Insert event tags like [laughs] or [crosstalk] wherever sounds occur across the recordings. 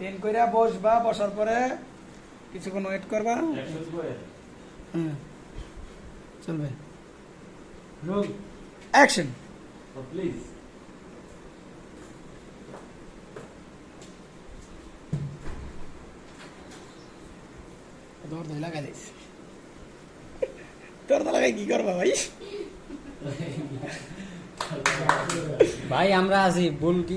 তিন কইরা বসবা বসার পরে কিছুক্ষণ ওয়েট করবা। হ্যাঁ। চলবে। অ্যাকশন প্লিজ তো লাগাই দিস। লাগাই কি করবা ভাই? [laughs] ভাই আমরা আছি ভুল কি?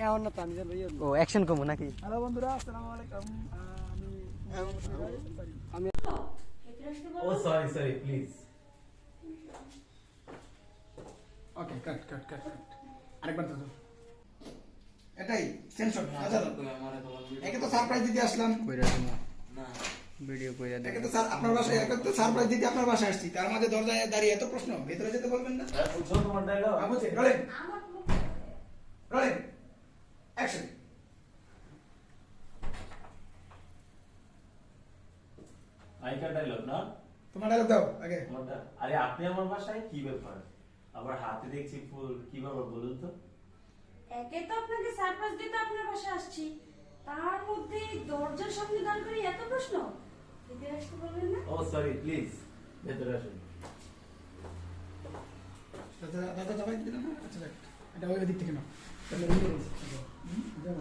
ও অ্যাকশন কমু নাকি? হ্যালো বন্ধুরা আসসালামু আলাইকুম। আমি ও sorry sorry please okay cut cut cut cut আরেকবার দাও। এটাই সেন্সর একে তো সারপ্রাইজ দিতে আসলাম। কইরা দিমু। ভিডিও কইরা একে তো স্যার আপনার বাসায় একে তো সারপ্রাইজ দিতে আপনার বাসায় আসছি। তার মাঝে দরজায় দাঁড়িয়ে এত প্রশ্ন ভেতরে যেতে বলবেন না। বুঝছ তোমার ডায়লগ আমি বলছি রোলিং রোলিং অ্যাকশন নায়িকার ডায়লগ না তোমার ডায়লগ দাও আগে তোমারটা আরে আপনি আমার বাসায় কি ব্যাপার আবার হাতে দেখছি ফুল কি ব্যাপার বলুন তো একে তো আপনাকে সারপ্রাইজ দিতে আপনার বাসায় আসছি তার মধ্যে দরজার সামনে দাঁড় করে এত প্রশ্ন ভিতরে আসতে বলবেন না ও সরি প্লিজ ভেতরে আসুন দাদা দাদা না আচ্ছা এটা ওই দিক থেকে নাও তাহলে